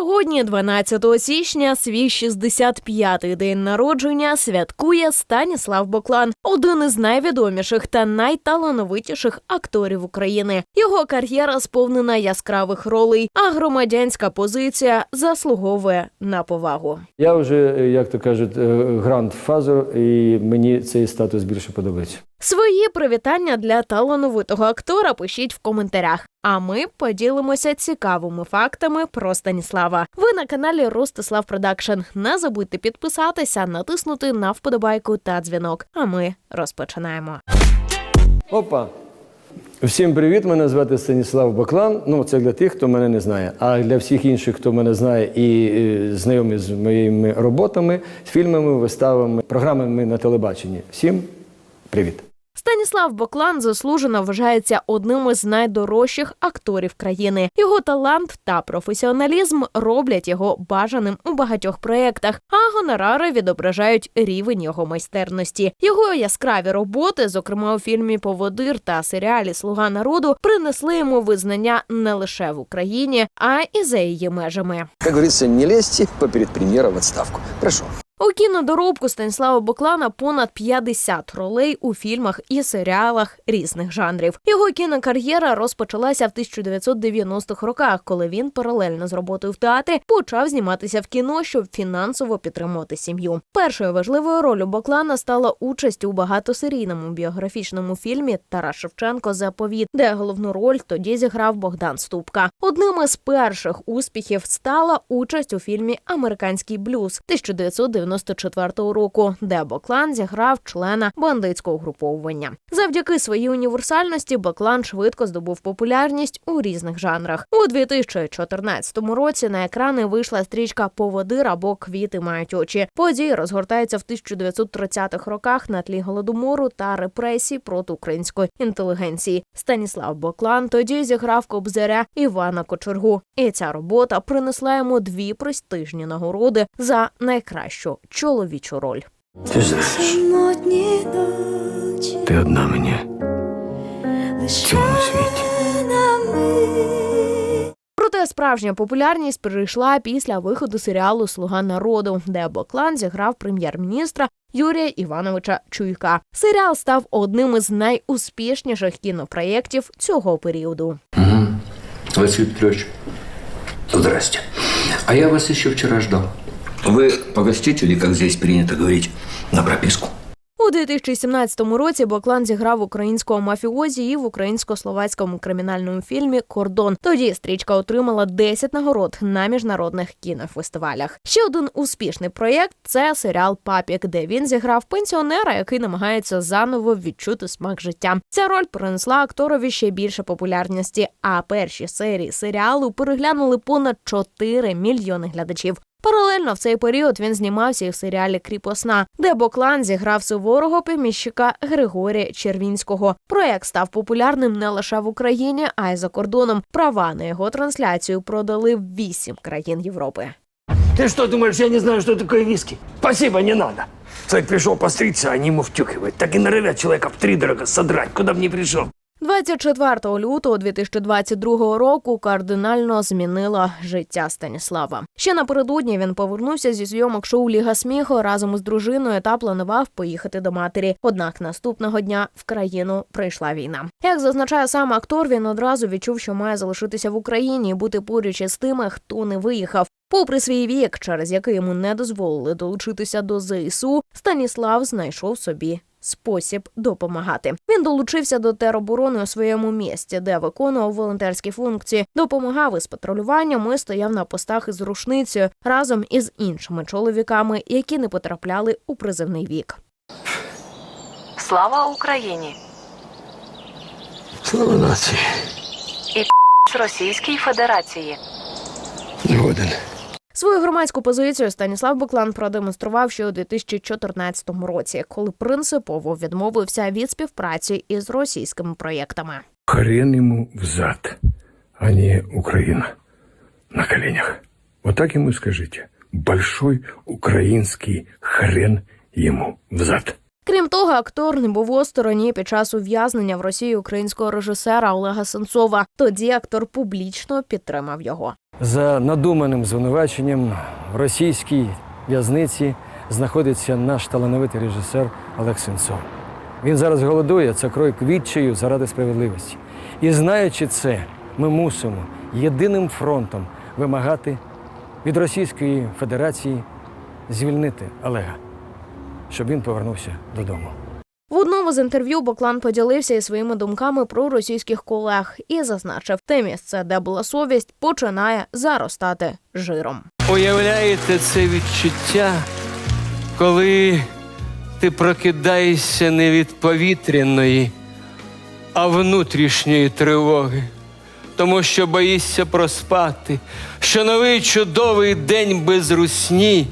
Сьогодні, 12 січня, свій 65-й день народження святкує Станіслав Боклан, один із найвідоміших та найталановитіших акторів України. Його кар'єра сповнена яскравих ролей, а громадянська позиція заслуговує на повагу. Я вже, е, як то кажуть, грандфазер, і мені цей статус більше подобається. Свої привітання для талановитого актора пишіть в коментарях. А ми поділимося цікавими фактами про Станіслава. Ви на каналі Ростислав Продакшн. Не забудьте підписатися, натиснути на вподобайку та дзвінок. А ми розпочинаємо. Опа! Всім привіт! Мене звати Станіслав Баклан. Ну, це для тих, хто мене не знає. А для всіх інших, хто мене знає і е, знайомі з моїми роботами, фільмами, виставами, програмами на телебаченні. Всім привіт! Станіслав Боклан заслужено вважається одним із найдорожчих акторів країни. Його талант та професіоналізм роблять його бажаним у багатьох проєктах, а гонорари відображають рівень його майстерності. Його яскраві роботи, зокрема у фільмі Поводир та серіалі Слуга народу, принесли йому визнання не лише в Україні, а і за її межами. Как говорится, не лезьте поперед премьера в отставку. Прошу. У кінодоробку Станіслава Боклана понад 50 ролей у фільмах і серіалах різних жанрів. Його кінокар'єра розпочалася в 1990-х роках, коли він паралельно з роботою в театрі почав зніматися в кіно, щоб фінансово підтримувати сім'ю. Першою важливою ролью Боклана стала участь у багатосерійному біографічному фільмі Тарас Шевченко Заповіт, де головну роль тоді зіграв Богдан Ступка. Одним із перших успіхів стала участь у фільмі Американський блюз 1994 року, де Боклан зіграв члена бандитського угруповування. Завдяки своїй універсальності Боклан швидко здобув популярність у різних жанрах. У 2014 році на екрани вийшла стрічка Поводир або Квіти мають очі. Події розгортаються в 1930-х роках на тлі голодомору та репресій проти української інтелігенції. Станіслав Боклан тоді зіграв кобзаря Івана Кочергу, і ця робота принесла йому дві престижні нагороди за найкращу чоловічу роль. Ти знаєш, ти одна мені в цьому світі. Проте справжня популярність прийшла після виходу серіалу Слуга народу, де Боклан зіграв прем'єр-міністра Юрія Івановича Чуйка. Серіал став одним із найуспішніших кінопроєктів цього періоду. Угу. Василий Петрович, здрасте. А я вас еще вчера ждал. Вы погостите или, как здесь принято говорить, на прописку? У 2017 році Боклан зіграв українського мафіозі і в українсько-словацькому кримінальному фільмі Кордон. Тоді стрічка отримала 10 нагород на міжнародних кінофестивалях. Ще один успішний проєкт це серіал Папік, де він зіграв пенсіонера, який намагається заново відчути смак життя. Ця роль принесла акторові ще більше популярності. А перші серії серіалу переглянули понад 4 мільйони глядачів. Паралельно в цей період він знімався і в серіалі Кріпосна, де Боклан зіграв суворого поміщика Григорія Червінського. Проект став популярним не лише в Україні, а й за кордоном. Права на його трансляцію продали в вісім країн Європи. Ты что, думаешь, я не знаю, что такое виски? Спасибо, не надо. Человек пришел постричься, а они ему втюхивают. Так и норовят человека в три дорого содрать, куда ни пришел. 24 лютого 2022 року кардинально змінила життя Станіслава. Ще напередодні він повернувся зі зйомок шоу Ліга сміху разом із дружиною та планував поїхати до матері. Однак наступного дня в країну прийшла війна. Як зазначає сам актор, він одразу відчув, що має залишитися в Україні і бути поруч із тими, хто не виїхав. Попри свій вік, через який йому не дозволили долучитися до ЗСУ, Станіслав знайшов собі спосіб допомагати. Він долучився до тероборони у своєму місті, де виконував волонтерські функції, допомагав із патрулюванням і стояв на постах із рушницею разом із іншими чоловіками, які не потрапляли у призивний вік. Слава Україні! Слава нації. Російській Федерації. Згоден. Свою громадську позицію Станіслав Буклан продемонстрував ще у 2014 році, коли принципово відмовився від співпраці із російськими проєктами. Хрен ему взад, а не Украина на коленях. Вот так ему и скажите. Большой украинский хрен ему взад. Крім того, актор не був осторонь і під час ув'язнення в Росії українського режисера Олега Сенцова. Тоді актор публічно підтримав його. За надуманим звинуваченням в російській в'язниці знаходиться наш талановитий режисер Олег Сенцов. Він зараз голодує, це крок відчаю заради справедливості. І знаючи це, ми мусимо єдиним фронтом вимагати від Російської Федерації звільнити Олега, щоб він повернувся додому. В одному з інтерв'ю Боклан поділився і своїми думками про російських колег і зазначив, те місце, де була совість, починає заростати жиром. Уявляєте це відчуття, коли ти прокидаєшся не від повітряної, а внутрішньої тривоги, тому що боїшся проспати, що новий чудовий день без русні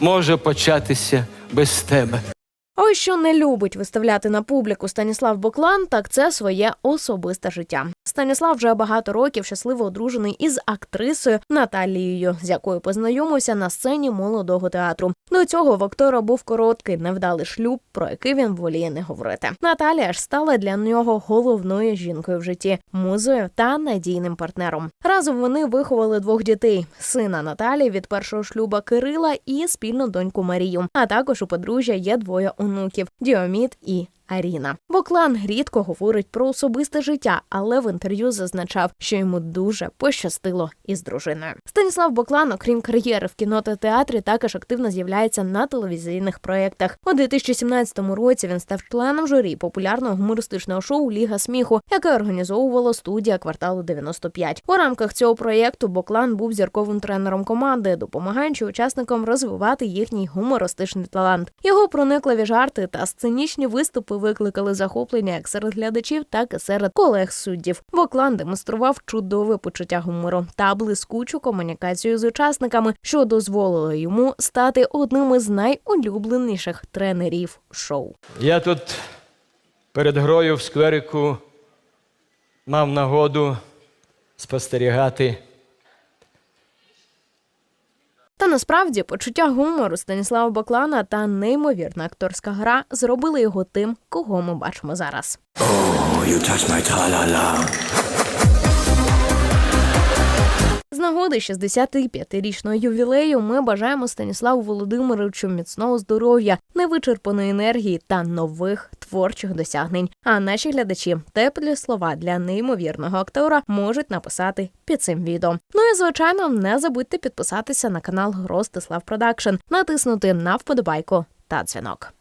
може початися без тебе. Ось що не любить виставляти на публіку Станіслав Боклан, так це своє особисте життя. Станіслав вже багато років щасливо одружений із актрисою Наталією, з якою познайомився на сцені молодого театру. До цього в актора був короткий невдалий шлюб, про який він воліє не говорити. Наталія ж стала для нього головною жінкою в житті, музою та надійним партнером. Разом вони виховали двох дітей: сина Наталії від першого шлюба Кирила і спільну доньку Марію. А також у подружжя є двоє онуків Діомід і. Аріна Боклан рідко говорить про особисте життя, але в інтерв'ю зазначав, що йому дуже пощастило із дружиною. Станіслав Боклан, окрім кар'єри в кіно та театрі, також активно з'являється на телевізійних проєктах. У 2017 році він став членом журі популярного гумористичного шоу Ліга сміху, яке організовувала студія кварталу 95. У рамках цього проєкту Боклан був зірковим тренером команди, допомагаючи учасникам розвивати їхній гумористичний талант. Його проникливі жарти та сценічні виступи викликали захоплення як серед глядачів, так і серед колег суддів. Боклан демонстрував чудове почуття гумору та блискучу комунікацію з учасниками, що дозволило йому стати одним із найулюбленіших тренерів шоу. Я тут перед грою в скверику мав нагоду спостерігати Та насправді почуття гумору Станіслава Баклана та неймовірна акторська гра зробили його тим, кого ми бачимо зараз. З нагоди 65-річного ювілею ми бажаємо Станіславу Володимировичу міцного здоров'я, невичерпаної енергії та нових творчих досягнень. А наші глядачі теплі слова для неймовірного актора можуть написати під цим відео. Ну і звичайно, не забудьте підписатися на канал Ростислав Продакшн, натиснути на вподобайку та дзвінок.